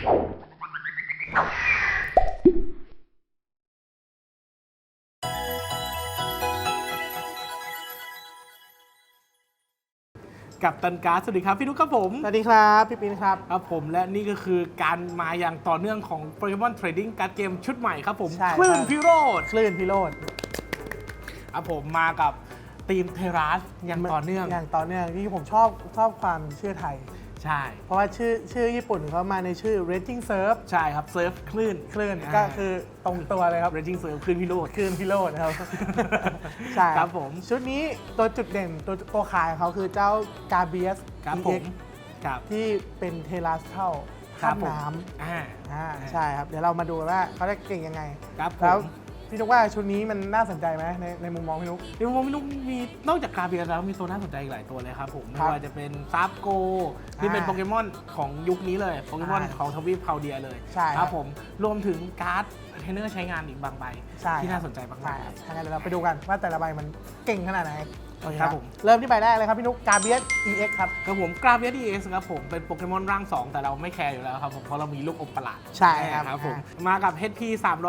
กับตันการ์ดสวัสดีครับ พี่นุกครับผม สวัสดีครับ พี่ปินครับ ครับผมและนี่ก็คือการมาอย่างต่อเนื่องของ Pokemon Trading Card Game ชุดใหม่ครับผมใช่คลื่นครับ พิโรธคลื่นพิโรธครับผมมากับทีมเทราสอย่างต่อเนื่อง อย่างต่อเนื่องที่ผมชอบชอบความชื่อไทย ใช่ เพราะว่าชื่อชื่อญี่ปุ่นเขามาในชื่อ Raging Surf ใช่ครับเซิร์ฟคลื่นคลื่นอ่าก็คือตรงตัวเลยครับ Raging Surf คลื่นพิโรธคลื่นพิโรธนะครับ ใช่ครับผม ชุดนี้ตัวจุดเด่นตัวตัวขายของเขาคือเจ้ากาเบียสครับผมครับที่เป็นเทราสเท่าครัข้าบมผมน้อ่าำอ่าใช่ครับ เดี๋ยวเรามาดูว่าเขาจะเก่งยังไง ครับผแล้วม พี่นุกว่าชุดนี้มันน่าสนใจไหมในในมุมมองพี่นุกเดี๋ยวผมไม่รู้มีนอกจากกาเบียแล้วมีตัวน่าสนใจอีกหลายตัวเลยครับผมไม่ครับว่าจะเป็นซาบโกที่เป็นอ่าโปเกมอนของยุคนี้เลยโปเกมอนอ่าของทวีปคาเดียเลยใช่คครัรับบผมรวมถึงการ์ดเทรนเนอร์ใช้งานอีกบางใบ ใช่ที่น่าสนใจมากใช่ๆครับถ้างั้นเดี๋ยวเราไปดูกันว่าแต่ละใบมันเก่งขนาดไหน โอเคครับผม เริ่มที่ใบแรกเลยครับพี่นุกกาเบียส EX ครับ ครับผมกราเบียดีเอสครับผมเป็นโปเกมอนร่าง 2 แต่เราไม่แคร์อยู่แล้วครับผมเพราะเรามีลูกอมประหลาดใช่ครับครับผมอ่มากับ HP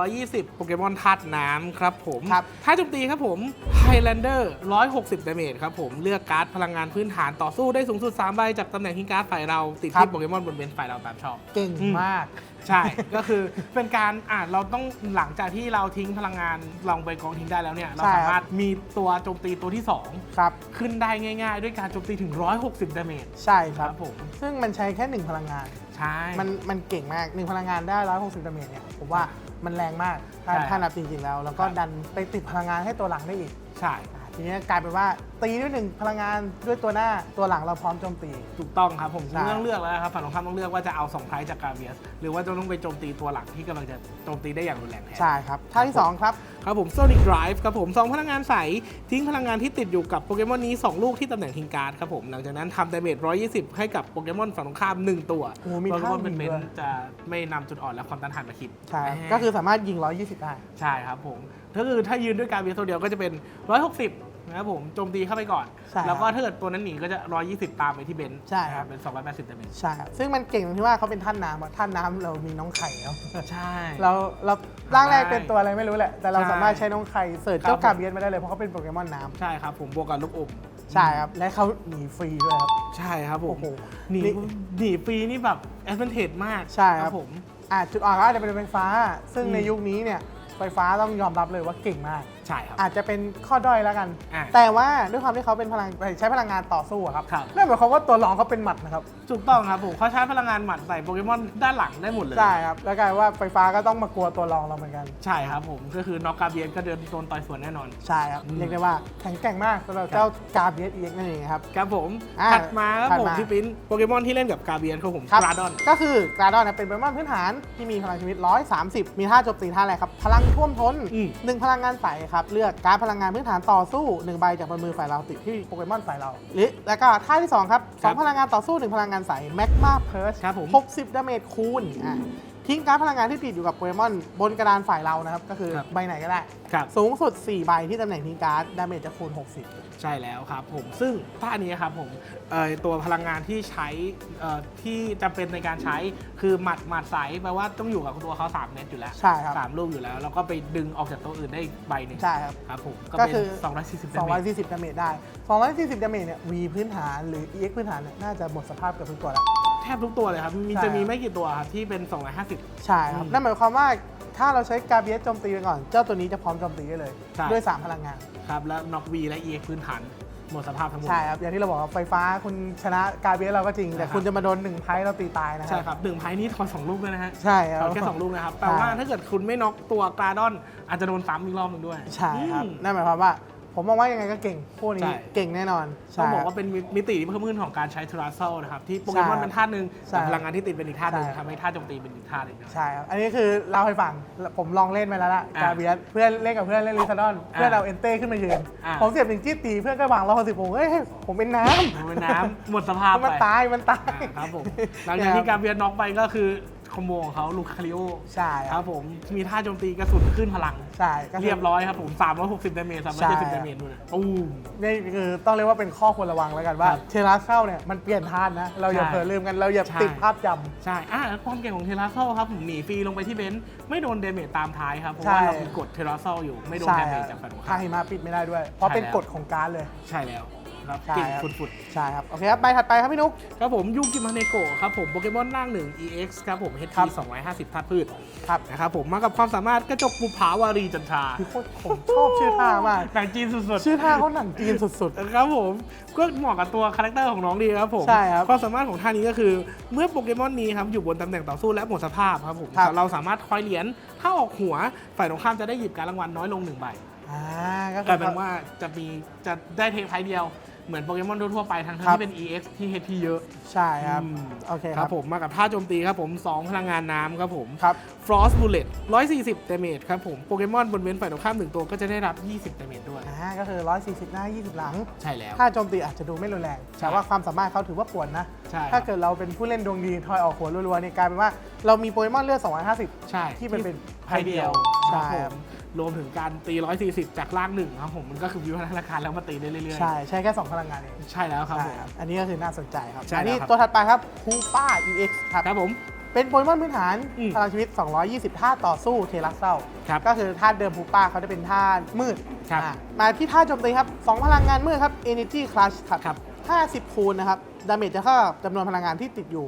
320 โปเกมอนธาตุน้ำครับผมครับถ้าโจมตีครับผม Highlander 160ดาเมจครับผมเลือกการ์ดพลังงานพื้นฐานต่อสู้ได้สูงสุด3ใบจากตำแหน่งทิ้งการ์ดฝ่ายเราติดที่โปเกมอนบนเบนฝ่ายเราตามชอบ เก่งอืมมากใช่ ก็คือเป็นการอ่านเราต้องหลังจากที่เราทิ้งพลังงานลองไปกองทิ้งได้แล้วเนี่ยเราใช่ครับ สามารถมีตัวโจมตีตัวที่ ครับ 2 ขึ้นได้ง่าย ๆ ด้วยการโจมตีถึง 160ดาเมจใช่คครัรับบผม ซึ่งมันใช้แค่หนึ่งพลังงาน ใช่ มันมันเก่งมากหนึ่งพลังงานได้ 160ดาเมจเนี่ย ผมว่ามันแรงมากถ้าใช่ถ้านับจริง ๆ แล้ว แล้วก็ครับ ดันไปติดพลังงานให้ตัวหลังได้อีกใช่ อ่าทีนี้กลายเป็นว่า ตีด้วยหนึ่งพลังงานด้วยตัวหน้าตัวหลังเราพร้อมโจมตี ถูกต้องครับผมใช่เรื่องเลือกแล้วครับฝั่งตรงข้ามต้องเลือกว่าจะเอา2ไพรส์จากกาเบียสหรือว่าจะต้องไปโจมตีตัวหลักที่กำลังจะโจมตีได้อย่างรุนแรงแทน ใช่ครับท่าที่2ครับ ครับผม Sonic Drive ครับผมสองพลังงานใส ทิ้งพลังงานที่ติดอยู่กับโปเกมอนนี้ 2 ลูกที่ตำแหน่งทิ้งการ์ดครับผม หลังจากนั้นทำดาเมจ120 ให้กับโปเกมอนฝั่งตรงข้าม 1 ตัวโอ้มีโปเกมอนท่าเป็นเบนด้วย จะไม่นำจุดอ่อนและความต้านทานมาคิดใช่แหมก็คือสามารถยิง 120 ได้ ใช่ครับผม ก็คือถ้ายืนด้วยการเบียสตัวเดียวก็จะเป็น 160 นะครับผมโจมตีเข้าไปก่อน ใช่แล้วก็ถ้าเกิดตัวนั้นหนีก็จะ 120 ตามไปที่เบนใช่ครับเป็น 280ดาเมจใช่ครับซึ่งมันเก่งตรงที่ว่าเขาเป็นท่านน้ำอะท่านน้ำเรามีน้องไข่แล้วใช่ เราเราร่างแรกได้เป็นตัวอะไรไม่รู้แหละ แต่เราใช่สามารถใช้น้องไข่เสิร์ชครับเจ้ากาเบียสมาได้เลยเพราะเขาเป็นโปเกมอนน้ใช่ครับผมบวกกับลูกอมำใช่ครับ และเขาหนีฟรีด้วยครับ ใช่ครับผมโอ้โหหนีนี่หนีฟรีนี่แบบแอดเวนเทจมากใช่ครับ ผม อะจุดอ่อนก็อาจจะเป็นไฟฟ้า ซึ่งอืม ในยุคนี้เนี่ยไฟฟ้าต้องยอมรับเลยว่าเก่งมากใช่ครับ อาจจะเป็นข้อด้อยแล้วกัน อะแต่ว่าด้วยความที่เขาเป็นพลังใช้พลังงานต่อสู้อะครับครับ นั่นหมายความว่าตัวรองเขาเป็นหมัดนะครับถูกต้องครับผมเขาใช้พลังงานหมัดใส่โปเกมอนด้านหลังได้หมดเลย ใช่ครับแล้วกลายว่าไฟฟ้าก็ต้องมากลัวตัวรองเราเหมือนกัน ใช่ครับผมก็คือน็อกกาเบียนก็เดินโดนต่อยสวนแน่นอน ใช่ครับอืม เรียกได้ว่าแข็งแกร่งมากสำหรับเจ้ากาเบียสเอ็กนั่นเองครับ ครับผมอะถัดมาครับถัดผมมา พี่ปิ้นโปเกมอนที่เล่นกับกาเบียนครับผมครับกราดอน ก็คือกราดอนนะเป็นโปเกมอนพื้นฐานที่มีพลังชีวิต 130 มีท่าโจมตีท่าอะไรครับ พลังท่วมท้นอืม หนึ่งพลังงานใสครับ เลือกการดพลังงานพื้นฐานต่อสู้หนึ่งใบจากบนมือฝ่ายเราติดที่โปเกมอนฝ่ายเราหรือแล้วก็ท่าที่ 2 ครับสองพลังงานต่อสู้หนึ่งพลังงานใสแมกมาเพิร์ชครับผม60ดาเมจคูณอะ ทิ้งการดพลังงานที่ติดอยู่กับโปเกมอนบนกระดานฝ่ายเรานะครับ ก็คือครับใบไหนก็ได้ ครับ สูงสุด 4 ใบที่ตำแหน่งทิ้งการ์ดดาเมจจะคูณ 60 ใช่แล้วครับผมซึ่งท่านี้ครับผมเอ่อตัวพลังงานที่ใช้เอ่อที่จำเป็นในการใช้คือหมัดหมัดใสแปลว่าต้องอยู่กับตัวเขา3เม็ดอยู่แล้วใช่ครับ สามลูกอยู่แล้ว แล้วก็ไปดึงออกจากตัวอื่นได้อีกใบหนึ่งใช่ครับ ครับผมก็ก็เป็นคือ 240ดาเมจ240 ดาเมจได้ 240 ดาเมจเนี่ย V พื้นฐานหรือ EX พื้นฐานเนี่ยน่าจะหมดสภาพเกับทุกตัวแล้ว แทบทุกตัวเลยครับ มีใช่ จะมีไม่กี่ตัวครับที่เป็น 250 ใช่ครับ อืมนั่นหมายความว่าถ้าเราใช้กาเบียสโจมตีไปก่อน เจ้าตัวนี้จะพร้อมโจมตีได้เลย ใช่ ด้วย 3 พลังงาน ครับ แล้วน็อกวีและ EX พื้นฐานหมดสภาพทั้งหมด ใช่ครับ อย่างที่เราบอกว่าไฟฟ้าคุณชนะกาเบียสเราก็จริง แต่นะครับ คุณจะมาโดนหนึ่งไพ่เราตีตายนะใช่ครับหนึ่งไพ่นี้ถอนสองลูกเลยนะฮะใช่คถรัอบนแค่สองลูกนะครับใช่แต่ว่าถ้าเกิดคุณไม่น็อกตัวกราดอนอาจจะโดนซ้ำอีกรอบหนึงด้วยใช่ครับ อืม นั่นหมายความว่า ผมมองว่ายังไงก็เก่ง พวกนี้ใช่ เก่งแน่นอนต้อใช่งบอกครับว่าเป็นมิติที่เพิ่มขึ้นของการใช้ทราเซลนะครับ ที่โปเกมอนใช่เป็นท่าหนึ่งใช่แต่พลังงานที่ติดเป็นอีกท่าหนึ่งใช่ ทำให้ท่าโจมตีเป็นอีกท่าหนึ่งด้วยใช่ครับ อันนี้คือเล่าให้ฟัง ผมลองเล่นไปแล้วล่ะอะกาเบียสเพื่อนเล่นกับเพื่อนเล่นลิซาดอนเพื่อนเอาเอนเต้ขึ้นมายืน อะ ผมเสียบหนึ่งจี้ตีเพื่อนก็วางเราสิบผมเฮ้ยผมเป็นน้ำ มันเป็นน้ำหมดสภาพมันไปตายมันตาย อ่าครับผมหลังจากที่การเบียนน็อกไปก็คือ คอมโบของเขาลูคาริโอใช่คครัรับบผม มีท่าโจมตีกระสุนขึ้นพลัง ใช่ก็คือ เรียบร้อยครับผม 360ดาเมจใช่ 370ดาเมจดูนะตู้ม นี่คือต้องเรียกว่าเป็นข้อควรระวังแล้วกันว่า ครับเทราเข้าเนี่ยมันเปลี่ยนท่านนะ เราอย่าใช่เผลอลืมกันเราอย่าใช่ ติดภาพจใช่อะแล้วความเก่งของเทราโซครับผมหนีฟรีลงไปที่เบนซ์ไม่โดนเดเมจตามท้ายครับ เพราะว่าใช่ เรามีกดเทราโซอยู่ไม่โดำนใช่เดคเมรัจบจากฝ่ายตรงถ้าข้ามหิมะปิดไม่ได้ด้วย เพราะใช่เป็นแล้ว กฎของการดเลย ใช่แล้ว ครับใช่เก่งครับฟุดใช่ครับ โอเคครับ ใบถัดไปครับพี่นุ๊ก ๆครับผมยูกิมาเนโกะครับผมโปเกมอนร่างหนึ่ง EX ครับผม HP ครับ 250ธาตุพืชครับนะครับผมมากับความสามารถกระจกบุผาวารีจันทราคือโคตรผมชอบชื่อท่ามาก หนังจีนสุดชื่อท่าเขาหนังจีนสุดๆครับผมก็เหมาะกับตัวคาแรคเตอร์ของน้องดีครับผมใช่ครับความสามารถของท่านี้ก็คือ เมื่อโปเกมอนนี้ครับอยู่บนตำแหน่งต่อสู้และหมดสภาพครับผมครับ เราสามารถคอยเหรียญถ้าออกหัวฝ่ายตรงข้ามจะได้หยิบการรางวัลน้อยลงหนึ่งใบๆอ่าก็กคืลาอยเป็นว่าจะมีจะได้เทคไทยเดียว เหมือนโปเกมอนทั่วๆไปทั้งๆครับที่เป็น EX ที่ HP เยอะ ใช่ครับ อืม โอเคคครัรับบผมมากับท่าโจมตีครับผม 2 พลังงานน้ำครับผม ครับ Frost Bullet 140 damage ครับผมโปเกมอนบนเว้นฝ่ายตรงข้ามหนึ่งตัวก็จะได้รับ 20 damage ด้วย อ่าก็คือ 140 หน้า 20 หลัง ใช่แล้ว ถ้าโจมตีอาจจะดูไม่รุนแรง ใช่แต่ว่าความสามารถเขาถือว่าป่วนนะ ใช่คถ้ารับเกิดเราเป็นผู้เล่นดวงดีทอยออกหัวรัวๆเนี่ยกลายเป็นว่าเรามีโปเกมอนเลือด 250 ใช่ที่มันเป็นไพ่เดียว ใช่ครับผม รวมถึงการตี 140 จากล่างหนึ่งครับผมมันก็คือวิวัฒนาการแล้วมาตีได้เรื่อยๆ ใช่ ใช้แค่ 2 พลังงานเองใช่แล้วครับใช่ผมครับอันนี้ก็คือน่าสนใจครับใช่อันนี้แล้วครับตัวถัดไปครับคูป้า EX ครับ ครับผม เป็นโปเกมอนพื้นฐานอืมพลังชีวิต 220ท่าต่อสู้เทลัสเซลครับก็คือท่าเดิมคูป้าเขาจะเป็นท่ามืดครับอะมาที่ท่าโจมตีครับ 2 พลังงานมืดครับ Energy Clutch ครับครับ 50 คูณนะครับ ดาเมจจะเท่ากับจำนวนพลังงานที่ติดอยู่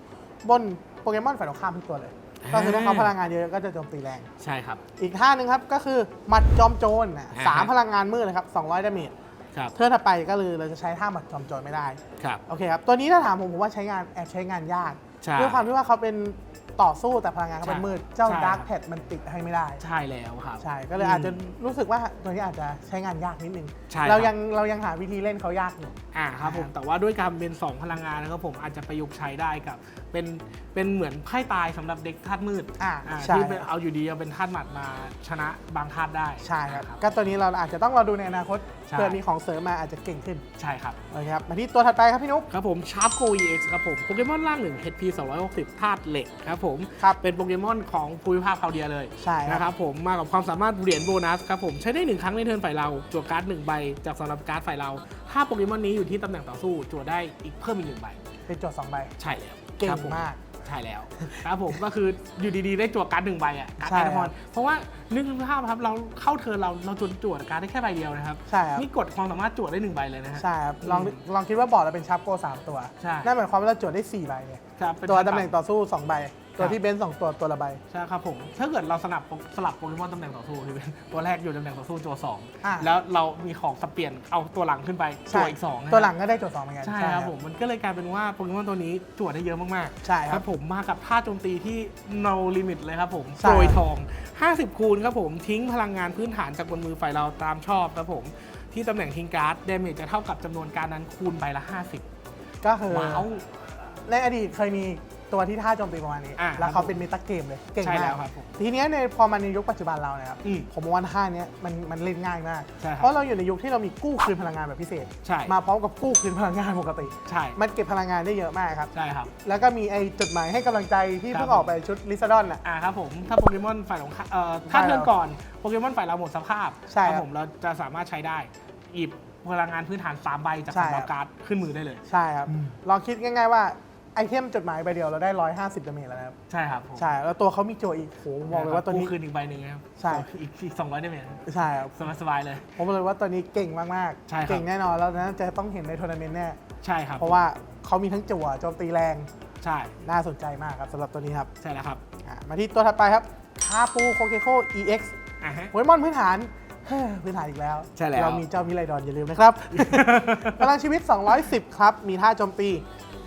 บนโปเกมอนฝ่ายตรงข้ามทุกตัวเลย ก็คือถ้าเขาพลังงานเยอะก็จะโจมตีแรง ใช่ครับ อีกท่าหนึ่งครับก็คือหมัดจอมโจรนะอ่าสามฮะพลังงานมืดเลยครับ200ดาเมจครับเทิร์นถัดไปก็คือเราจะใช้ท่าหมัดจอมโจรไม่ได้ครับโอเคครับตัวนี้ถ้าถามผมผมว่าใช้งานแอบใช้งานยากใช่ด้วยความที่ว่าเขาเป็นต่อสู้แต่พลังงานเขาเป็นใช่มืด เจ้าใช่ดาร์กครับแพดมันติดให้ไม่ได้ ใช่แล้วครับ ใช่ก็เลยอาจจะรู้สึกว่าตัวนี้อาจจะใช้งานยากนิดนึง ใช่ครับ เรายังเรายังหาวิธีเล่นเขายากอยู่ อ่าครับผมอ่าแต่ว่าด้วยการเป็น 2 พลังงานนะครับผมอาจจะประยุกต์ใช้ได้กับ เป็นเป็นเหมือนไพ่ตายสำหรับเด็กธาตุมืดอ่าอ่าใช่ ที่เป็นเอาอยู่ดีเอาเป็นธาตุหมัดมาชนะบางธาตุได้ใช่ครับก็ตัวนี้เราอาจจะต้องรอดูในอนาคตใช่ เพื่อมีของเสริมมาอาจจะเก่งขึ้นใช่ครับ โอเคครับมาที่ตัวถัดไปครับพี่นุ๊ก ครับผมชาร์ปโก EX ครับผมโปเกมอนร่างหนึ่ง HP 260ธาตุเหล็กครับผม ครับเป็นโปเกมอนของภูมิภาคคาวเดียเลยใช่ครับ นะครับผมมากับความสามารถเหรียญโบนัสครับผม ใช้ได้หนึ่งครั้งในเทิร์นฝ่ายเราจั่วการ์ดหนึ่งใบจากสำหรับการ์ดฝ่ายเรา ถ้าโปเกมอนนี้อยู่ที่ตำแหน่งต่อสู้จั่วได้อีกเพิ่มอีกหนึ่งใบ เป็นโจทย์สองใบ ใช่แล้วเก่งครับผมมาก ใช่แล้ว ครับผมก็คืออยู่ดีๆได้จั่วการ์ดหนึ่งใบอะการ์ดใช่ไอคพรัอบเพราะว่านึกภาพครับเราเข้าเทิร์นเราเราจนจั่วการ์ดได้แค่ใบเดียวนะครับใช่ครับ นี่กดความสามารถจั่วได้หนึ่งใบเลยนะฮะ ใช่ครับ ลองอืมลองคิดว่าบอร์ดเราเป็นชัปโกสามตัว ใช่ นั่นหมายความว่าเราโจทย์ได้สี่ใบเนี่ยครับเป็นตัวทางตำแหน่งต่อสู้สองใบ ตัครัวบที่เบนซ์สองตัวตัวละใบ ใช่ครับผม ถ้าเกิดเราสลับสลับโปเกมอนตำแหน่งต่อสู้ที่เป็นตัวแรกอยู่ตำแหน่งต่อสู้จั่วสองอะ แล้วเรามีของสับเปลี่ยนเอาตัวหลังขึ้นไปจั่วอีกสองนะฮะตัวหลังก็ได้โจทย์สองเหมือนกัน ใช่ครับผมมันก็เลยกลายเป็นว่าโปเกมอนตัวนี้จั่วได้เยอะมากๆใช่ครับผมมากับท่าโจมตีที่ no limit เลยครับผมใช่ โปรยทอง 50 คูณครับผมทิ้งพลังงานพื้นฐานจากบนมือฝ่ายเราตามชอบครับผมที่ตำแหน่งทิ้งการ์ดเดเมจจะเท่ากับจำนวนการนั้นคูณใบละ 50ก็คือว้าว ในอดีตเคยมี ตัวที่ท่าโจมตีประมาณนี้ อะแล้วครัเขาบเป็นเมตาเกมเลย เก่งใช่มาแล้กวครับผมทีเนี้ยในพอมาในยุคปัจจุบันเราเนี่ยครับอืมผมว่าท่าเนี้ยมันมันเล่นง่ายมาก ใช่ครับเพราะเราอยู่ในยุคที่เรามีกู้คืนพลังงานแบบพิเศษ ใช่ มาพร้อมกับกู้คืนพลังงานปกติ ใช่ มันเก็บพลังงานได้เยอะมากครับ ใช่ครับ แล้วก็มีไอ้จดหมายให้กำลังใจที่ครับ เพิ่งออกไปชุดลิซาดอนอะ อ่าครับผมถ้าโปเกมอนฝ่ายของข้าเอ่อถ้าใช่เทิร์นก่อนโปเกมอนฝ่ายเราหมดสภาพใช่ครับผมเราจะสามารถใช้ได้หยิบพลังงานพื้นฐาน3ใบจากใช่สำหรับครับ การ์ดขึ้นมือได้เลย ใช่ครับ อืม ลองคิดง่าย ๆว่า ไอเทมจดหมายใบเดียวเราได้ 150ดาเมจแล้วนะครับ ใช่ครับผมใช่ แล้วตัวเขามีโจอีกโหผมบอกเลยว่าตัวนี้ กู้คืนอีกใบหนึ่งนะครับใช่ อีกอีกสองร้อยได้ไหมใช่ครับ สบายๆเลย ผมบอกเลยว่าตัวนี้เก่งมากใช่ครับ ๆ เก่งแน่นอนแล้วนะจะต้องเห็นในทัวร์นาเมนต์แน่ ใช่ครับเพราะว่าเขามีทั้งจั่วโจมตีแรง ใช่น่าสนใจมากครับสำหรับตัวนี้ครับใช่แล้วครับอะมาที่ตัวถัดไปครับคาปูโคเคโค EX อะฮะ โปเกมอนพื้นฐานเฮ้อพื้นฐานอีกแล้วใช่แล้ว เรามีเจ้ามิไรดอนอย่าลืมนะครับ พลังชีวิต 210 ครับ มีท่าโจมตี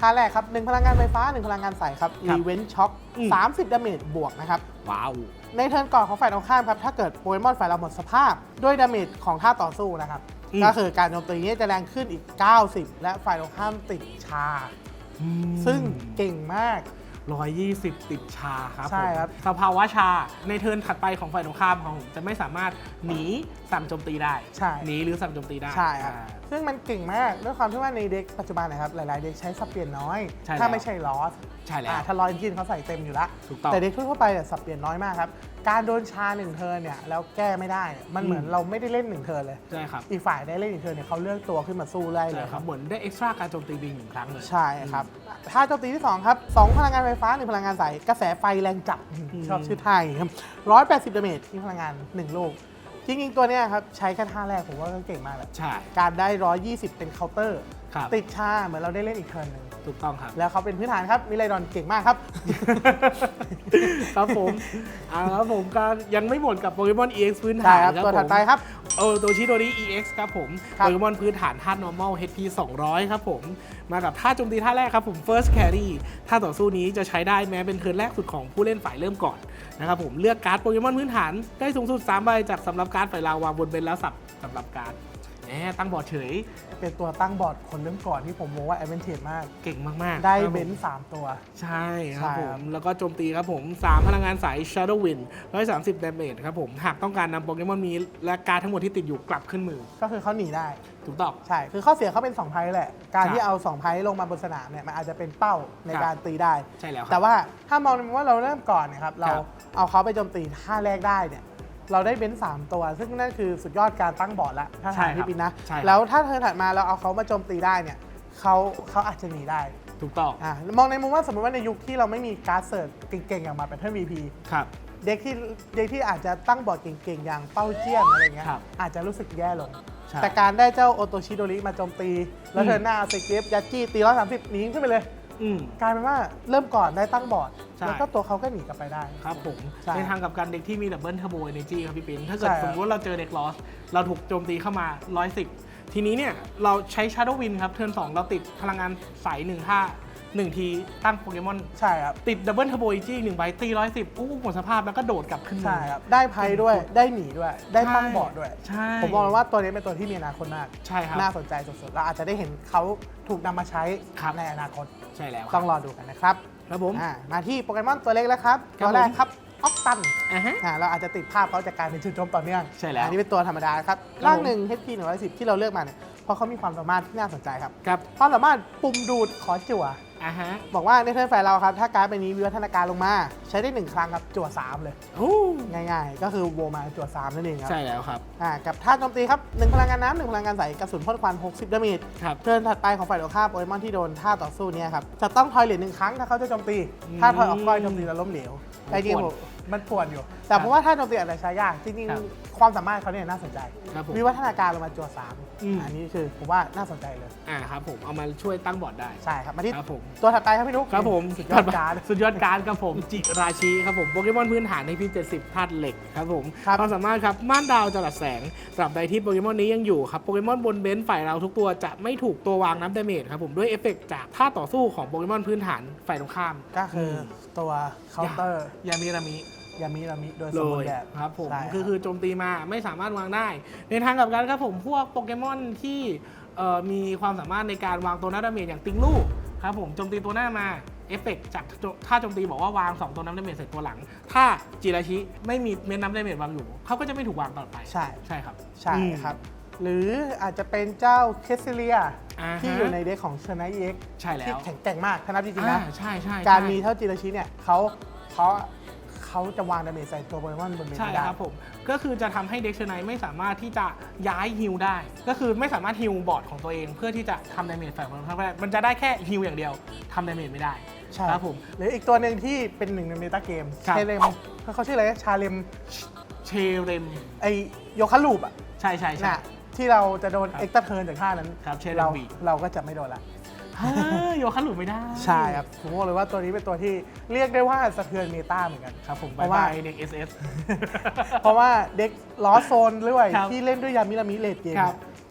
ท่าแรกครับ1พลังงานไฟฟ้า 1 พลังงานใสครับครัรีบเวนช็อคอืม 30ดาเมจบวกนะครับ ว้าว ในเทิร์นก่อนของฝ่ายตรงข้ามครับ ถ้าเกิดโปเกมอนฝ่ายเราหมดสภาพ ด้วยดาเมจของท่าต่อสู้นะครับ อืม ก็คือการโจมตีนี้จะแรงขึ้นอีก 90 และฝ่ายตรงข้ามติดชา ซึ่งเก่งมาก 120 ติดชาครับใช่ผมครับสภาวะชาในเทิร์นถัดไปของฝ่ายตรงข้ามของผมจะไม่สามารถหนีสั่งโจมตีได้ใช่ หนีหรือสั่งโจมตีได้ใช่ครับ อ่า ซึ่งมันเก่งมากด้วยความที่ว่าในเด็กปัจจุบันนะครับ หลาย ๆ เด็กใช้สับเปลี่ยนน้อย ใช่แล้วถ้าไม่ใช่ลอสใช่แล้วถ้าลอยจินเขาใส่เต็มอยู่แล้วถูกต้องแต่เด็กทั่วๆไปเนี่ยสับเปลี่ยนน้อยมากครับ การโดนชาหนึ่งเทิร์นเนี่ยแล้วแก้ไม่ได้มันเหมือนอืม เราไม่ได้เล่นหนึ่งเทิร์นเลย ใช่ครับอีกฝ่ายได้เล่นหนึ่งเทิร์นเนี่ยเขาเลือกตัวขึ้นมาสู้ได้เลใช่ยครับเหมือนได้เอ็กซ์ตร้าการโจมตีบิงหนึ่งครั้งเลย ใช่ครับ ท่าโจมตีที่ 2 ครับ 2 พลังงานไฟฟ้า 1 พลังงานใสกระแสไฟแรงจับ อืม ชอบชื่อท่าอย่างนี้ครับร้อยแปดสิบดาเมจที่พลังงาน 1 ลูก จริงๆตัวเนี้ยครับใช้แค่ท่าแรกผมว่าก็เก่งมากแล้วใช่ การได้ 120 เป็นเคาน์เตอร์ครับติดชาเหมือนเราได้เล่นอีกเทิร์นหนึ่งถูกต้องครับ แล้วเขาเป็นพื้นฐานครับมิไรดอนเก่งมากครับ ครับผมอ่าครับผมก็ยังไม่หมดกับโปเกมอน EX พื้นใช่ฐานครับ ตัวถัดไปผมครับ เออตัวชิโดริ EX ครับผมครับ โปเกมอนพื้นฐานธาตุ normal HP 200 ครับผม มากับท่าโจมตีท่าแรกครับผม first carry ท่าต่อสู้นี้จะใช้ได้แม้เป็นเทิร์นแรกสุดของผู้เล่นฝ่ายเริ่มก่อนนะครับผมเลือกการ์ดโปเกมอนพื้นฐานได้สูงสุด3ใบจากสำหรับการ์ดฝ่ายเราวางบนเบนแล้วสับสำหรับการ์ด แหมตั้งบอร์ดเฉย เป็นตัวตั้งบอร์ดคนเริ่มก่อนที่ผมมองว่าแอดเวนเทจมาก เก่งมากๆได้ครับผม เบนซ์สามตัว ใช่คใช่รับผครัม บ แล้วก็โจมตีครับผม 3 พลังงานสาย Shadow Wind 130 damage ครับผม หากต้องการนำโปเกมอนมีและการดทั้งหมดที่ติดอยู่กลับขึ้นมือ ก็คือเขาหนีได้ ถูกต้อง ใช่ คือข้อเสียเขาเป็น2ไพ่แหละ การครับที่เอา2ไพ่ลงมาบนสนามเนี่ยมันอาจจะเป็นเป้าในครับ การตีได้ ใช่แล้วครับแต่ว่าถ้ามองในมุมว่าเราเริ่มก่อนเนะครับ เราครับ เอาเขาไปโจมตีท่าแรกได้เนี่ย เราได้เบนซ์สามตัว ซึ่งนั่นคือสุดยอดการตั้งบอร์ดละถ้าใช่ถามครับพี่ปินนะใช่ครับแล้วถ้าเธอถัดมาเราเอาเขามาโจมตีได้เนี่ยเขาเขาอาจจะหนีได้ถูกต้องอ่ามองในมุมว่าสมมติว่าในยุคที่เราไม่มีการ์ดเสิร์ฟเก่งๆ อย่างมาเป็นเทิร์น VP ครับเด็กที่เด็กที่อาจจะตั้งบอร์ดเก่งๆ อย่างเป้าเจี้ยนอะไรเงี้ยครับอาจจะรู้สึกแย่ลงใช่แต่การได้เจ้าโอโตชิโดริมาโจมตี แล้วอืมเธอหน้าเอาเซเกฟยัดจี้ตีร้อยสามสิบหนีขึ้นไปเลยอืมกลายเป็นว่าเริ่มก่อนได้ตั้งบอร์ด ใช่ แล้วก็ตัวเขาก็หนีกลับไปได้ ครับผมใช่ในทางกับการเด็กที่มีดับเบิลเทอร์โบเอเนจีครับพี่ปิ้นถ้าเกิดใช่ครับ สมมติว่าเราเจอเด็กลอส เราถูกโจมตีเข้ามา 110 ทีนี้เนี่ย เราใช้ Shadow Wind ครับ เทิร์น2เราติดพลังงานสายหนึ่งท่าหนึ่งทีตั้งโปเกมอนใช่ครับ ติดดับเบิลเทอร์โบเอเนจีหนึ่งใบตี110อู้หมดสภาพแล้วก็โดดกลับขึ้นมา ใช่ครับ ได้ไพ่ด้วย ได้หนีด้วย ได้ตั้งบอร์ดด้วย ใช่ ผมมองเลยว่าตัวนี้เป็นตัวที่มีอนาคตมาก ใช่ครับ น่าสนใจสุดๆ เราอาจจะได้เห็นเขาถูกนำมาใช้ครับ ในอนาคต ใช่แล้วต้องรอดูกันนะครับ ครับผม อ่ามาที่โปเกมอนตัวเล็กแล้วครับครับตัวแรกผม ครับออกตันอ่าฮะ อ่าเราอาจจะติดภาพเขาจากการเป็นชุดโจมต่อเนื่องใช่แล้วอันนี้เป็นตัวธรรมดาครับครับร่างผม หนึ่ง HP 110 ที่เราเลือกมาเนี่ยเพราะเขามีความสามารถที่น่าสนใจครับ ครับ ความสามารถปุ่มดูดขอจั่ว อ่าฮะบอกว่าในเทิร์นไฟเราครับ ถ้าการ์ดใบนี้วิวัฒนาการลงมา ใช้ได้1ครั้งครับจั่ว3เลยโอ้ง่ายๆ ก็คือโวมาจั่ว3นั่นเองครับใช่แล้วครับ อ่ากับท่าโจมตีครับ1พลังงานน้ำหนึ่งพลังงานใสกระสุนพ่นควัน 60 ดาเมจครับ เทิร์นถัดไปของฝ่ายตรงข้ามโปเกมอนที่โดนท่าต่อสู้เนี่ยครับจะต้องทอยเหรียญหนึ่งครั้งถ้าเขาจะโจมตีอืมถ้าทอยออกก้อยโจมตีแล้วล้มเหลวแต่จริงๆผม มันปวดอยู่ แต่เพราะว่าท่าโจมตีอาจจะใช้ยากจริงครับๆความสามารถเขาเนี่ยน่าสนใจ ครับผมวิวัฒนาการลงมาจั่วสามอืม อันนี้คือผมว่าน่าสนใจเลย อ่าครับผมเอามาช่วยตั้งบอร์ดได้ ใช่ครับมาที่ครับผม ตัวถัดไปครับพี่นุ๊กครับผมสุดยอดการ์ด สุดยอดการ์ดครับผมจิราชิครับผมโปเกมอนพื้นฐานในพี70ธาตุเหล็กครับผมครับความสามารถครับม่านดาวจรัสแสงตราบใดที่โปเกมอนนี้ยังอยู่ครับโปเกมอนบนเบนซ์ฝ่ายเราทุกตัวจะไม่ถูกตัววางน้ำดาเมจครับผมด้วยเอฟเฟกต์จากท่าต่อสู้ของโปเกมอนพื้นฐานฝ่ายตรงข้าม ก็คือตัวเคาน์เตอร์ ยามิรามิ ยามิรามิโดยสเลมบูรยณ์แบบครับผมใช่คือคือโจมตีมาไม่สามารถวางได้ ในทางกลับกันครับผมพวกโปเกมอนที่เอ่อมีความสามารถในการวางตัวหน้าดาเมจอย่างติงลูกครับผมโจมตีตัวหน้ามาเอฟเฟกต์จากถ้าโจมตีบอกว่าวาง 2 ตัวน้ำดาเมจใส่ตัวหลัง ถ้าจิราชิไม่มีเม็ดน้ำดาเมจวางอยู่เขาก็จะไม่ถูกวางต่อไปใช่ใช่ครับใช่อืม ครับ หรืออาจจะเป็นเจ้าเคสซิเลียอ่าฮะ ที่อยู่ในเด็กของเชนไนเอ็กใช่แล้ที่วแข็งแกร่งมากถ้านับจริงๆนะ อ่าใช่ใช่ใช่ การมีเท่าจิราชิเนี่ยเขาเขา เขาจะวางดาเมจใส่ตัวโปเกมอนบนเบนใช่ไม่ได้ครับผม ก็คือจะทำให้เด็กชไนไม่สามารถที่จะย้ายฮิลได้ ก็คือไม่สามารถฮิลบอร์ดของตัวเอง เพื่อที่จะทำดาเมจฝ่ายของเขาได้มันจะได้แค่ฮิลอย่างเดียวทำดาเมจไม่ได้ใช่ครับผม หรืออีกตัวหนึ่งที่เป็นหนึ่งในเมตาเกมครับ เชเลมเขาชื่ออะไรนะชาเลมเชเรมไอโยคะลูปอะใช่ใช่ใช่ น่ะที่เราจะโดนครับเอ็กซ์เทิร์นจากท่านั้นครับเชเลเรามบี เราก็จะไม่โดนละเฮ้ย โยคะหลุดไม่ได้ใช่ครับผมบอกเลยว่าตัวนี้เป็นตัวที่เรียกได้ว่าสะเทือนเมตาเหมือนกันครับผมเพราะว่าบายเด็ก SS เพราะว่าเด็กล้อโซนด้วยที่เล่นด้วยยามิรามิเลดเกม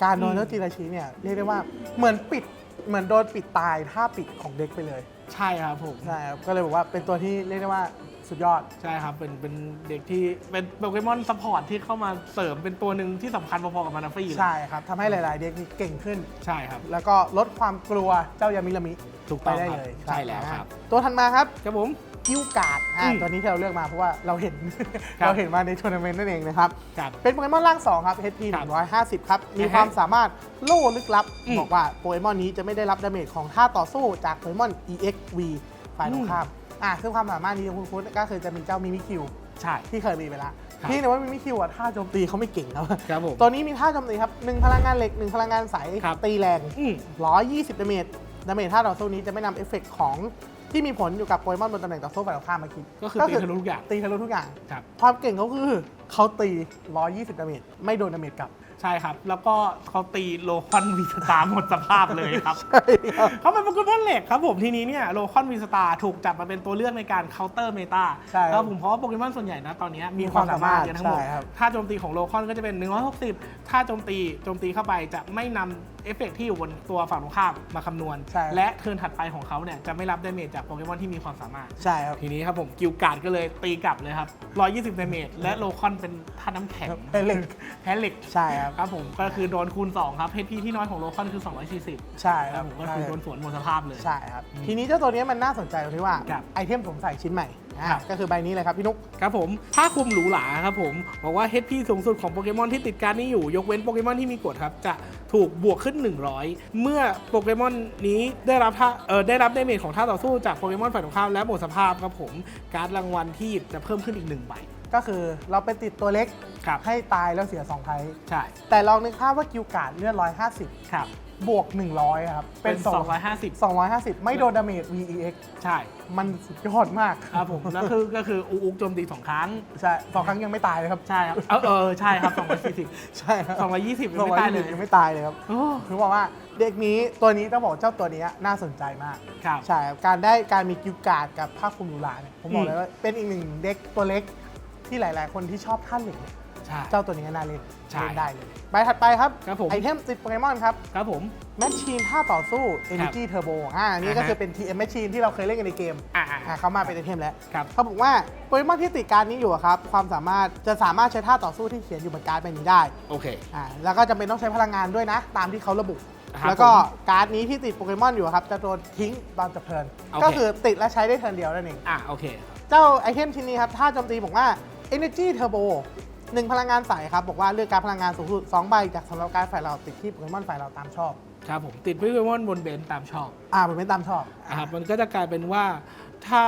การโดนเจ้าจีราชิเนี่ยเรียกได้ว่าเหมือนปิดเหมือนโดนปิดตายท่าปิดของเด็กไปเลย ใช่ครับผมใช่ครับก็เลยบอกว่าเป็นตัวที่เรียกได้ว่า สุดยอด ใช่ครับ เป็นเป็นเด็กที่เป็นโปเกมอนซัพพอร์ตที่เข้ามาเสริมเป็นตัวหนึ่งที่สำคัญพอๆกับมานาฟี่เลยใช่ครับทำให้หลาย ๆ เด็กนี่เก่งขึ้น ใช่ครับ แล้วก็ลดความกลัวเจ้ายามิลามิถูกไปต้องได้ครับเลยใช่แล้วครับ ตัวถัดมาครับครับผม กิ้วการ์ดอ่าอืมตัวนี้ที่เราเลือกมาเพราะว่าเราเห็น ครับ เราเห็นมาในทัวร์นาเมนต์นั่นเองนะครับ ครับ เป็นโปเกมอนร่าง 2 ครับ HP ครับ150 ครับ มีอ่าฮะความสามารถโล่ลึกลับ อืมบอกว่าโปเกมอนนี้จะไม่ได้รับดาเมจของท่าต่อสู้จากโปเกมอน EXV ฝ่ายตรงข้าม อ่าซึ่งความสามารถนี้ของคุณฟุตก็คือจะมีเจ้ามิมิคิวใช่ ที่เคยมีไปแล้วครับพี่แต่ว่ามิมิคิวอะท่าโจมตีเขาไม่เก่งครับครับผมตัวนี้มีท่าโจมตีครับ1พลังงานเหล็ก1พลังงานใสครับ ตีแรงอืม120ดาเมจดาเมจท่าต่อสู้นี้จะไม่นำเอฟเฟกต์ของที่มีผลอยู่กับโปเกมอนบนตำแหน่งต่อสู้ฝ่ายตรงข้ามมาคิดก็คือตีทะลุทุกอย่างตีทะลุทุกอย่าง ครับ ความเก่งเขาคือเขาตี 120 ดาเมจ ไม่โดนดาเมจกลับ ใช่ครับ แล้วก็เขาตีโลคอนวีสตาร์หมดสภาพเลยครับใช่ครับ เขาเป็นโปเกมอนเหล็กครับผมทีนี้เนี่ยโลคอนวีสตาร์ถูกจับมาเป็นตัวเลือกในการเคาน์เตอร์เมตาใช่ครับผมเพราะว่าโปเกมอนส่วนใหญ่นะตอนนี้มีมีความมคาวสาสามารรถถกันทั้งหมด ใช่ครับ ถ้าโจมตีของโลคอนก็จะเป็น 160 ถ้าโจมตีโจมตีเข้าไปจะไม่นำ เอฟเฟกต์ที่อยู่บนตัวฝั่งตรงข้ามมาคำนวณ ใช่ และเทิร์นถัดไปของเขาเนี่ยจะไม่รับดาเมจจากโปเกมอนที่มีความสามารถ ใช่ครับทีนี้ครับผมกิลการ์ดก็เลยตีกลับเลยครับ 120ดาเมจและโลคอนเป็นท่าน้ำแข็งเป็นเหล็กแพ้เหล็กใช่ครับครับผมก็คือโดนคูณ 2 ครับ HP ที่น้อยของโลคอนคือ 240ใช่คครัรับบผมก็คือโดนสวนหมดสภาพเลย ใช่ครับอืมทีนี้เจ้าตัวนี้มันน่าสนใจตรงที่ว่า ครับ ไอเทมสวมใส่ชิ้นใหม่ อ่าครับก็คือใบนี้เลยครับพี่นุ๊กครับผมผ้าคลุมหรูหราครับผมบอกว่า HP สูงสุดของโปเกมอนที่ติดการดนี้อยู่ยกเว้นโปเกมอนที่มีกฎครับ จะถูกบวกขึ้น 100 เมื่อโปเกมอนนี้ได้รับท่าเออได้รับดาเมจของท่าต่อสู้จากโปเกมอนฝ่ายตรงข้ามและหมดสภาพครับผมการ์ดรางวัลที่หยิบจะเพิ่มขึ้นอีกหนึ่งใบก็คือเราไปติดตัวเล็กครับให้ตายแล้วเสีย2ไทยใช่แต่ลองนึกภาพว่ากิวการ์ดเลือด150ครับบวก 100 ครับ เป็นสอง250 250 ไม่โดนดาเมจ VEX ใช่ มันสุดยอดมากครับผมแล้วคือก็คืออุกโจมตีสองครั้งใช่สองครั้งยังไม่ตายเลยครับใช่ครับเออเออใช่ครับ240ใช่ครับ220ยังไม่ตายเลย220ยังไม่ตายเลยครับโอ้คือบอกว่าเด็กนี้ตัวนี้ต้องบอกเจ้าตัวนี้น่าสนใจมากครับใช่ครับการได้การมีกิวการ์ดกับผ้าคลุมหรูหราเนี่ยผมบออืกมเลยว่าเป็นอีกหนึ่งเด็กตัวเล็กที่หลาย ๆ คนที่ชอบท่านเหล็กเนี่ย ใช่เจ้าตัวนี้น่าเล่นใช่เล่นได้เลยใบถัดไปครับครับผม ไอเทมติดโปเกมอนครับครับผม แมชชีนท่าต่อสู้ Energy Turbo อ่าอันนี้ก็อ่าฮะ คือเป็น TM Machine ที่เราเคยเล่นกันในเกม อ่า อ่าเขามาเป็นไอเทมแล้วครับ เขาบอกว่าโปเกมอนที่ติดการดนี้อยู่อะครับ ความสามารถจะสามารถใช้ท่าต่อสู้ที่เขียนอยู่บนการ์ดใบนี้ได้โอเค อ่าแล้วก็จำเป็นต้องใช้พลังงานด้วยนะ ตามที่เขาระบุ ครับแล้วก็การ์ดนี้ที่ติดโปเกมอนอยู่อะครับ จะโดนทิ้งตอนจบเทิร์นโอเค ก็คือติดและใช้ได้เทิร์นเดียวนั่นเอง อะโอเค เจ้าไอเทมชิ้นนี้ครับท่าโจมตีบอกว่า Energy Turbo หนึ่งพลังงานใสครับ บอกว่าเลือกการดพลังงานสูงสุด2ใบจากสำหรับการดฝ่ายเราติดที่โปเกมอนฝ่ายเราตามชอบ ครับผมติดโปเกมอนบนเบนซ์ตามชอบอ่าเป็นไม่ตามชอบ นะครับมันก็จะกลายเป็นว่าถ้า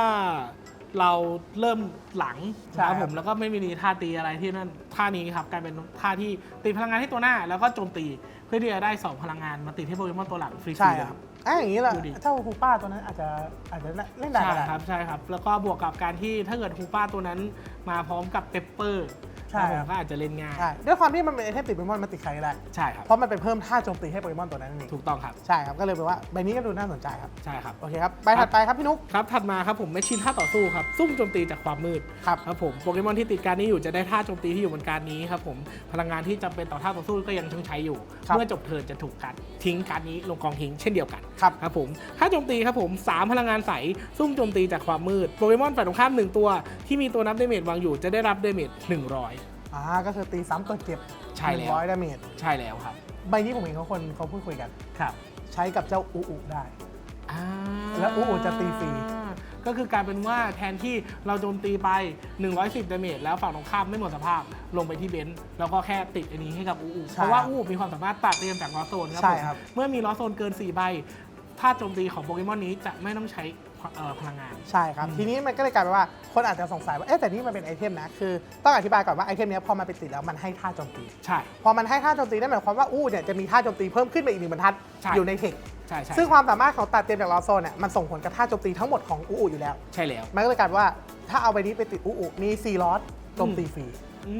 เราเริ่มหลังใช่นะครับครับผมแล้วก็ไม่มีท่าตีอะไรที่นั่นท่านี้ครับกลายเป็นท่าที่ติดพลังงานที่ตัวหน้า แล้วก็โจมตีเพื่อที่จะได้2พลังงานมาติดที่โปเกมอนตัวหลังฟรีๆใช่เลย ครับอะอย่างนี้แหละดูดิเจ้าฮูป้าตัวนั้นอาจจะอาจจะเล่นได้ใช่ก็ได้ ครับใช่ครับ แล้วก็บวกกับการที่ถ้าเกิดฮูป้าตัวนั้นมาพร้อมกับเปปเปอร์ ใช่ผครัมบก็อาจจะเล่นง่าย ใช่ด้วยความที่มันเป็นไอเทมติดโปเกมอนมันติดใครก็ได้ ใช่ครับ เพราะมันเป็นเพิ่มท่าโจมตีให้โปเกมอนตัวนั้นนั่นเองถูกต้องครับ ใช่ครับก็เลยแปลว่าใบนี้ก็ดูน่าสนใจครับ ใช่ครับ โอเคครับใบถัดไปครับพี่นุ๊ก ครับ ถัดมาครับผมแมชชีนท่าต่อสู้ครับ ซุ่มโจมตีจากความมืด ครับ ครับผม โปเกมอนที่ติดการนี้อยู่จะได้ท่าโจมตีที่อยู่บนการนี้ครับผม พลังงานที่จำเป็นต่อท่าต่อสู้ก็ยังต้องใช้อยู่ ครับ เมื่อจบเทิร์นจะถูกการทิ้งการนี้ลงกองทิ้งเช่นเดียวกัน ครับ ครับผมถ้าโจมตีครับผมสามพลังงานใส ซุ่มโจมตีจากความมืด โปเกมอนฝ่ายตรงข้ามหนึ่งตัว ที่มีตัวนับเดเมจวางอยู่จะได้รับเดเมจ100 อ่าก็คือตีซ้ำตัวเจ็บใช่แล้ว ร้อยดาเมจใช่แล้วครับใบนี้ผมเห็นเขาคนเขาพูดคุยกัน ครับใช้กับเจ้าอูอูได้ อ่าแล้วอู๋จะตีฟรี ก็คือกลายเป็นว่าแทนที่เราโจมตีไป 110ดาเมจแล้วฝั่งตรงข้ามไม่หมดสภาพลงไปที่เบนซ์แล้วก็แค่ติดอันนี้ให้กับอูอูใช่เพราะว่าอูอูมีความสามารถตัดเตรียมจากลอสโซนครับใช่ผมครับ เมื่อมีลอสโซนเกิน 4 ใบ ถ้าโจมตีของโปเกมอนนี้จะไม่ต้องใช้เอ่อ พลังงาน ใช่ครับอืมทีนี้มันก็เลยกลายเป็นว่าคนอาจจะสงสัยว่าเอ๊ะแต่นี่มันเป็นไอเทมนะคือต้องอธิบายก่อนว่าไอเทมเนี้ยพอมันไปติดแล้วมันให้ท่าโจมตีใช่ พอมันให้ท่าโจมตีนั่นหมายความว่าอู้เนี่ยจะมีท่าโจมตีเพิ่มขึ้นไปอีกหนึ่งบรรทัดใช่ อยู่ในเทคใช่ใช่ซึ่งความสามารถของตัดเต็มจากลอโซนเนี่ยมันส่งผลกับท่าโจมตีทั้งหมดของอูอูอยู่แล้ว ใช่แล้วมันก็เลยกลายเป็นว่าถ้าเอาไปนี้ไปติดอูอูมีซีลอสโจมตีฟรีอื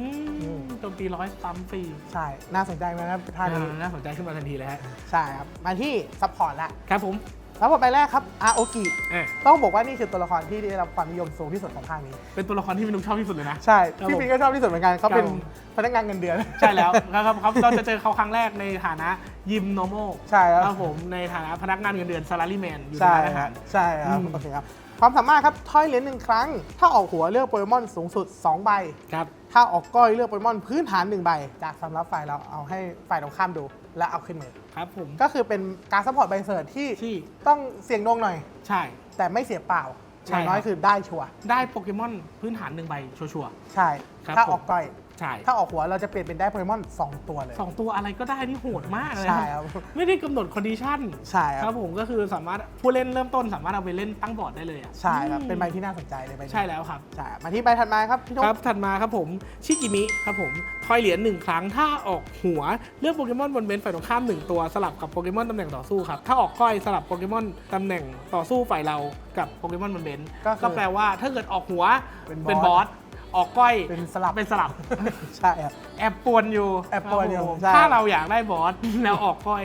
มโจมตีร้อยซ้ำฟรีใช่น่าสนใจไหมครับท่านี้อ่าน่าสนใจขึ้นมาทันทีเลยฮะใช่ครับมาที่ซัพพอร์ตละครับผม แล้วต่อไปแรกครับอาโอกิอะต้องบอกว่านี่คือตัวละครที่ได้รับความนิยมสูงที่สุดของภาคนี้ เป็นตัวละครที่พี่นุ๊กชอบที่สุดเลยนะ ใช่ครับพี่ผมปิงก็ชอบที่สุดเหมือนกันเขาเป็นครับผมพนักงานเงินเดือน ใช่แล้วครับครับเราจะเจอเขาครั้งแรกในฐานะยิมโนโมใช่ครับครับผมในฐานะพนักงานเงินเดือนซา l ารีแมนอยู่ในใช่ร้านอาคหารัรบใช่ครับอืมโอเคครับ ความสามารถครับทอยเหรียญหนึ่งครั้ง ถ้าออกหัวเลือกโปเกมอนสูงสุด 2 ใบ ครับ ถ้าออกก้อยเลือกโปเกมอนพื้นฐาน 1 ใบ จากสำรับฝ่ายเราเอาให้ฝ่ายตรงข้ามดู และเอาขึ้นมือ ครับผม ก็คือเป็นการซัพพอร์ตใบเสิร์ตที่ที่ ต้องเสี่ยงดวงหน่อย ใช่ แต่ไม่เสียเปล่าอใช่ย่างน้อยครับ คือได้ชัวร์ได้โปเกมอนพื้นฐานหนึ่งใบชัวร์ ใช่ ครับถ้าผม ออกก้อยๆ ใช่ ถ้าออกหัวเราจะเปลี่ยนเป็นได้โปเกมอนสองตัวเลย สองตัวอะไรก็ได้นี่โหดมากเลยใช่ครับครับ ไม่ได้กำหนดคอนดิชันใช่คครัรับบผมก็คือสามารถผู้เล่นเริ่มต้นสามารถเอาไปเล่นตั้งบอร์ดได้เลยอะใช่ครับอืมเป็นใบที่น่าสนใจเลยใบนี้ใช่แล้วครับ ใช่มาที่ใบถัดมาครับพี่นุ๊กครับถัดมาครับผมชิกิมิครับผมทอยเหรียญหนึ่งครั้งถ้าออกหัวเลือกโปเกมอนบนเบนฝ่ายตรงข้ามหนึ่งตัวสลับกับโปเกมอนตำแหน่งต่อสู้ครับถ้าออกก้อยสลับโปเกมอนตำแหน่งต่อสู้ฝ่ายเรากับโปเกมอนบนเบนก็คือก็แปลว่าถ้าเกิดออกหัวเป็นบอสบ อสออกก้อยเป็นสลับเป็นสลับ ใช่ครับ แอบปวนอยู่แอบปวนอยู่ครับผมใช่ถ้าเราอยากได้บอส แล้วออกก้อย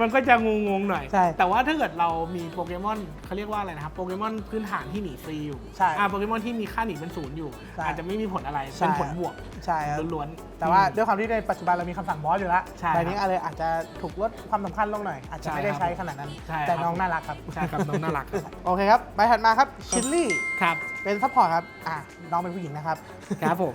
มันก็จะงงๆหน่อย ใช่แต่ว่าถ้าเกิดเรามีโปเกมอนเขาเรียกว่าอะไรนะครับ โปเกมอนพื้นฐานที่หนีฟรีอยู่ใช่อ่าโปเกมอนที่มีค่าหนีเป็นศูนย์อยู่ ใช่อาจจะไม่มีผลอะไรใช่เป็นผลบวกใช่ครับ ล้วนๆ แต่ว่าอืมด้วยความที่ในปัจจุบันเรามีคำสั่งบอสอยู่แล้วใช่ใบนี้อะไรอาจจะถูกลดความสำคัญลงหน่อย อาจจะใช่ไม่ได้ครับใช้ขนาดนั้น ใช่แต่ครับน้องน่ารักครับ ใช่ครับน้องน่ารักครับโอเคครับใบถัดมาครับชิลลี่ครับเป็นซัพพอร์ตครับอะน้องเป็นผู้หญิงนะครับ ครับผม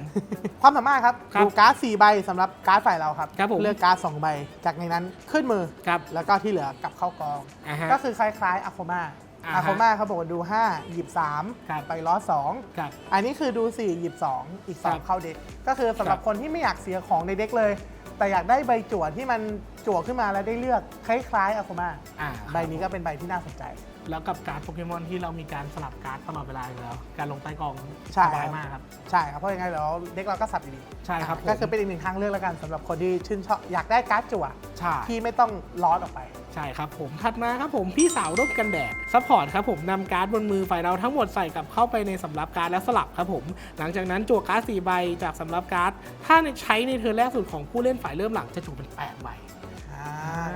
ความสามารถครับครับดูการ์ด4ใบสำหรับการ์ดฝ่ายเราครับ ครับผม เลือกการ์ด2ใบ จากในนั้นขึ้นมือ ครับแล้วก็ที่เหลือกลับเข้ากอง อ่าฮะ ก็คือคล้ายๆอะโคมา อ่าฮะอะโคมาเขาบอกว่าดู 5 หยิบ ครับ 3 ไปล้อ2 ครับ อันนี้คือดู 4 หยิบ 2 อีก ครับ2เข้าเด็ก ก็คือสำหรับครับ คนที่ไม่อยากเสียของในเด็กเลย แต่อยากได้ใบจั่วที่มันจั่วขึ้นมาแล้วได้เลือกคล้ายๆอะโคมาอ่าใบนี้ก็เป็นใบที่น่าสนใจ แล้วกับการ์ดโปเกมอนที่เรามีการสลับการ์ดตลอดเวลาอยู่แล้ว การลงใต้กองใช่ สบายมากครับ ใช่ครับเพราะยังไงแล้วเด็กเราก็สับอยู่ดีใช่ครับผม ก็คือเป็นอีกหนึ่งทางเลือกแล้วกันสำหรับคนที่ชื่นชอบอยากได้การ์ดจั่วใช่ที่ไม่ต้องล้อนออกไป ใช่ครับผมถัดมาครับผมพี่สาวร่มกันแดดซัพพอร์ตครับผมนำการ์ดบนมือฝ่ายเราทั้งหมดใส่กลับเข้าไปในสำรับการ์ดและสลับครับผม หลังจากนั้นจั่วการ์ด4ใบจากสำรับการ์ดถ้าในใช้ในเทิร์นแรกสุดของผู้เล่นฝ่ายเริ่มหลังจะจั่วเป็น8ใบอ่า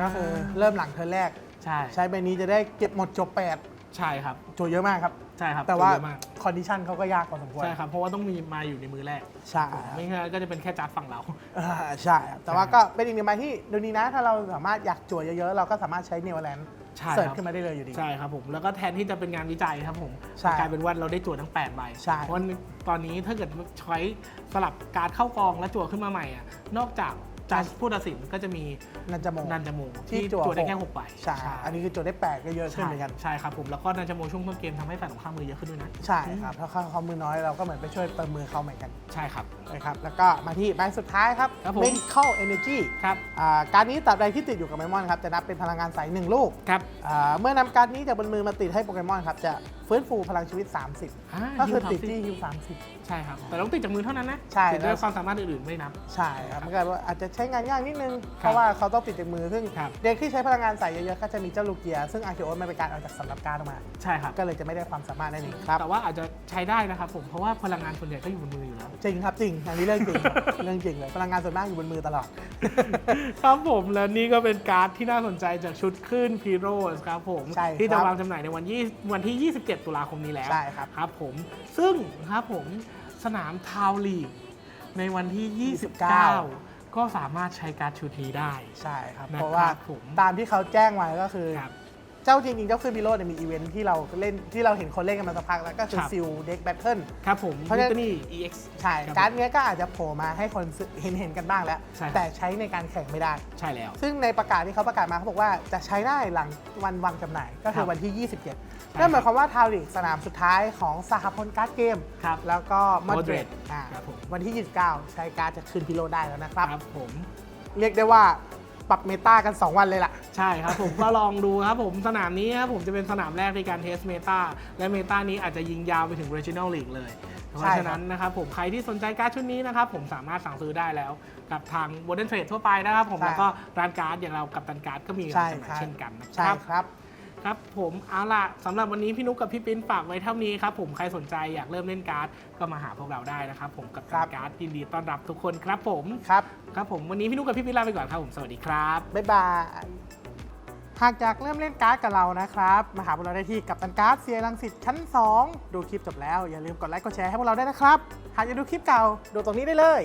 ก็คือเริ่มหลังเธอแรก ใช่ ใช้ใบนี้จะได้เก็บหมดจบแปด ใช่ครับโจเยอะมากครับ ใช่ครับแต่ว่าจั่เยอะมากคอนดิชันเขาก็ยากพอสมควรใช่ครับ เพราะว่าต้องมีมาอยู่ในมือแรก ใช่ไม่งั้นก็จะเป็นแค่จัดฝั่งเรา อ่าใช่ครับแต่ว่าก็เป็นอีกหนึ่งใบที่ดูนี้นะ ถ้าเราสามารถอยากจั่วเยอะๆ เราก็สามารถใช้เนวแลนด์ใช่เสิร์ชครับขึ้นมาได้เลยอยู่ดี ใช่ครับผม แล้วก็แทนที่จะเป็นงานวิจัยครับผมใช่กลายเป็นว่าเราได้จั่วทั้ง8ใบใช่ เพราะตอนนี้ถ้าเกิดใช้สลับการ์ดเข้ากองแล้วจั่วขึ้นมาใหม่อะนอกจาก จัดผู้ตัดสินก็จะมีนันจะโมนันจาโมที่ที่จั่วจั่วได้แค่หก6ใบใช่อันนี้คือจั่วได้แปดก็เยอะขึ้นใช่เหมือนกันใช่ครับผมแล้วก็นันจาโมช่วงต้นเกมทำให้ฝ่ายตรงข้ามมือเยอะขึ้นด้วยนะใช่ครับถ้าเขาเขามือน้อยเราก็เหมือนไปช่วยเติมมือเขาเหมือนกันใช่ครับนะครับแล้วก็มาที่ใบสุดท้ายครับครับผม Medical Energy ครับอ่าการดนี้ตราบใดที่ติดอยู่กับไมมอนครับจะนับเป็นพลังงานใสหนึ่งลูกครับอ่าเมื่อนำการดนี้จากบนมือมาติดให้โปเกมอนครับจะ ฟื้นฟูพลังชีวิต 30อ่าก็คือฮิวติด30ที่ฮิว30ใช่ครับ แต่ต้องติดจากมือเท่านั้นนะใช่ติดด้วยแล้วความสามารถอื่นๆไม่นับ ใช่ครับมันก็ว่าอาจจะใช้งานยากนิดนึง เพครับราะว่าเขาต้องติดจากมือ ซึ่งครับเด็กที่ใช้พลังงานใสเยอะๆ ก็จะมีเจ้าลูกเกียร์ ซึ่งอาร์เคโอมันเป็นการเอาจากสำรับการดออกมา ใช่ครับ ก็เลยจะไม่ได้ความสามารถนั่นเองครับ แต่ว่าอาจจะใช้ได้นะครับผม เพราะว่าพลังงานส่วนใหญ่ก็อยู่บนมืออยู่แล้ว จริงครับจริง อันนี้เรื่องจริง เรื่องจริงเลย พลังงานส่วนมากอยู่บนมือตลอด ครับผม และนี่ก็เป็นการ์ดที่น่าสนใจจากชุดขึ้นพีโรสครับผมใช่ครับที่จะวางจำหน่ายในวันยี่วันที่ 27ตุลาคมนี้แล้วใช่ครับครับผมซึ่งครับผมสนามทาวลีกในวันที่ 29 ก็สามารถใช้การ์ดชุดนี้ได้ ใช่ครับ นะครับเพราะว่าผมตามที่เขาแจ้งไว้ก็คือ ครับเจ้าจริงๆเจ้าขึ้นพิโรดเนี่ยมีอีเวนท์ที่เราเล่นที่เราเห็นคนเล่นกันมาสักพักแล้วก็คือครับ ซิลเด็กแบทเทิล ครับผม เพราะฉะนั้นนี่ EX ใช่ครับ การ์ดเนี้ยก็อาจจะโผล่มาให้คนซื้อเห็นเห็นกันบ้างแล้ว ใช่ครับ แต่ใช้ในการแข่งไม่ได้ ใช่แล้ว ซึ่งในประกาศที่เขาประกาศมาเขาบอกว่าจะใช้ได้หลังวันวางจำหน่ายก็คืครัอบ วันที่ 27ใช่ นั่นหมายความว่าทาวลีกสนามสุดท้ายของสหพลการ์ดเกม ครับแล้วก็มอดเร Madrid ดอ่าครับผม วันที่ 29 ใช้การ์ดจะขึ้นพิโรดได้แล้วนะครับ ครับผม เรียกได้ว่าปรับเมตากัน 2 วันเลยล่ะ ใช่ครับผม ก็ลองดูครับผมสนามนี้ครับผมจะเป็นสนามแรกในการเทสเมตาและเมตานี้อาจจะยิงยาวไปถึง Regional League เลย เพใช่ราะครับ ฉะนั้นนะครับผมใครที่สนใจการ์ดชุดนี้นะครับผมสามารถสั่งซื้อได้แล้วกับทาง Modern Trade ทั่วไปนะครับผมใช่แล้วก็ร้านการ์ดอย่างเรากับตันการ์ดก็มีใช่จำหน่ายครับเช่นกันนะใช่ครับ ครับ ครับผมเอาล่ะสำหรับวันนี้พี่นุกกับพี่ปิ้นฝากไว้เท่านี้ครับผมใครสนใจอยากเริ่มเล่นการ์ดก็มาหาพวกเราได้นะครับผมกับครัตับนการ์ดยินดีต้อนรับทุกคนครับผมครับ ครับผมวันนี้พี่นุกกับพี่ปิ้นลาไปก่อนครับผมสวัสดีครับ บ๊ายบาย หากอยากเริ่มเล่นการ์ดกับเรานะครับ มาหาพวกเราได้ที่กับตันการ์ดเซียรังสิตชั้น 2 ดูคลิปจบแล้ว อย่าลืมกดไลค์กดแชร์ให้พวกเราด้วยนะครับ หากอยากดูคลิปเก่า ดูตรงนี้ได้เลย